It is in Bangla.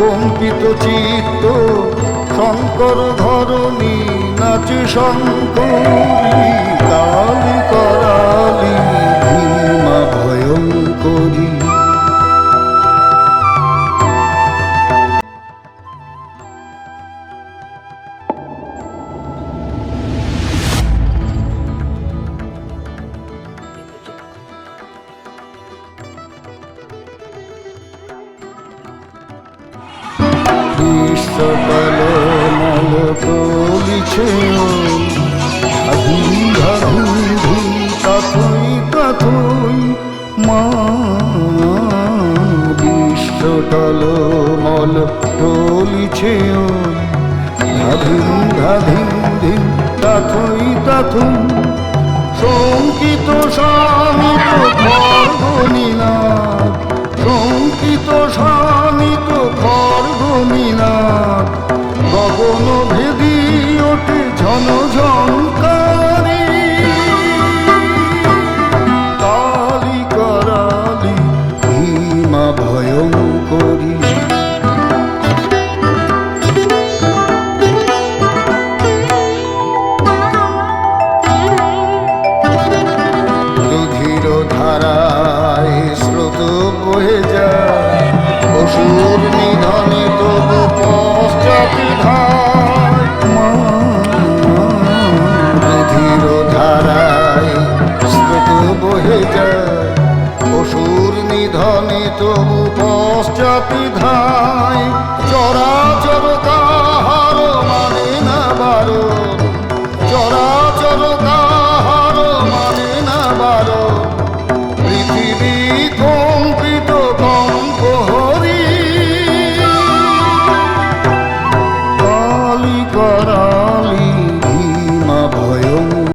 কম্পিত চিত্ত শঙ্কর ধরণী নাচ শঙ্করী। তলিছে আধুন ধাধুন ধুন কাথুই কাথুই মা বিশ্বকাল মল তলিছে ধাধিন ধাধিন ধিন তাথুই তাথুন শঙ্কিত স্বামিত খর্গনীনাথ ধারায় স্রোত বয়ে যায়। অসুর নিধনে তবু পশ্চাতে ধায়। মা, রুধির ধারায় স্রোত বয়ে যায়। অসুর নিধনে তবু পশ্চাতে ধায়। চরাচর